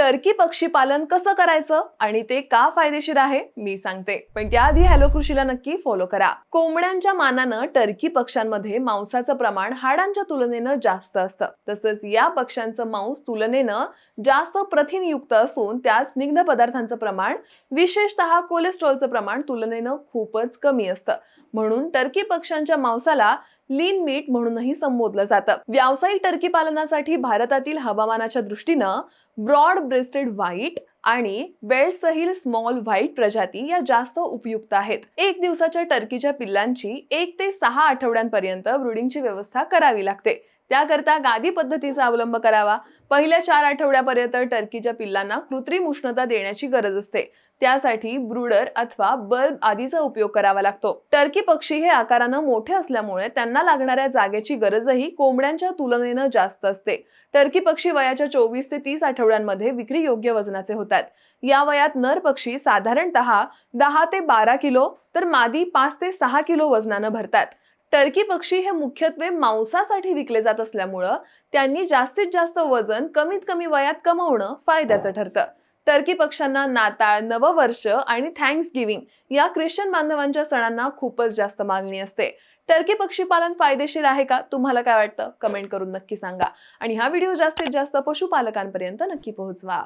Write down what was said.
Turkey पक्षी पालन कसं करायचं आणि ते का फायदेशीर आहे मी सांगते. पण त्याआधी हॅलो कृषीला नक्की फॉलो करा. कोंबड्यांच्या मानानं टर्की पक्ष्यांमध्ये मांसाचं प्रमाण हाडांच्या तुलनेनं जास्त असतं. तसंच या पक्ष्यांचं मांस तुलनेनं जास्त प्रथिनयुक्त असून त्यात स्निग्ध पदार्थांचं प्रमाण विशेषतः कोलेस्ट्रॉलचं प्रमाण तुलनेनं खूपच कमी असतं. म्हणून टर्की पक्ष्यांच्या मांसाला लीन मीट म्हणूनही संबोधलं जातं. व्यावसायिक टर्की पालनासाठी भारतातील हवामानाच्या दृष्टीनं ब्रॉड ब्रेस्टेड व्हाईट आणि बेल्टसहील स्मॉल व्हाईट प्रजाती या जास्त उपयुक्त आहेत. एक दिवसाच्या टर्कीच्या पिल्लांची एक ते सहा आठवड्यांपर्यंत ब्रुडिंगची व्यवस्था करावी लागते. त्याकरता गादी पद्धतीचा अवलंब करावा. पहिल्या चार आठवड्यापर्यंत टर्कीच्या पिल्लांना कृत्रिम उष्णता देण्याची गरज असते. त्यासाठी ब्रुडर अथवा बल्ब आदीचा उपयोग करावा लागतो. टर्की पक्षी हे आकारानं मोठे असल्यामुळे त्यांना लागणाऱ्या जागेची गरजही कोंबड्यांच्या तुलनेनं जास्त असते. टर्की पक्षी वयाच्या चोवीस ते तीस आठवड्यांमध्ये विक्री योग्य वजनाचे होतात. या वयात नर पक्षी साधारणतः दहा ते बारा किलो तर मादी पाच ते सहा किलो वजनानं भरतात. टर्की पक्षी हे मुख्यत्वे मांसासाठी विकले जात असल्यामुळं त्यांनी जास्तीत जास्त वजन कमीत कमी वयात कमवणं फायद्याचं ठरतं. टर्की पक्ष्यांना नाताळ नववर्ष आणि थँक्स गिव्हिंग या ख्रिश्चन बांधवांच्या सणांना खूपच जास्त मागणी असते. टर्की पक्षी पालन फायदेशीर आहे का? तुम्हाला काय वाटतं? कमेंट करून नक्की सांगा. आणि हा व्हिडिओ जास्तीत जास्त पशुपालकांपर्यंत नक्की पोहोचवा.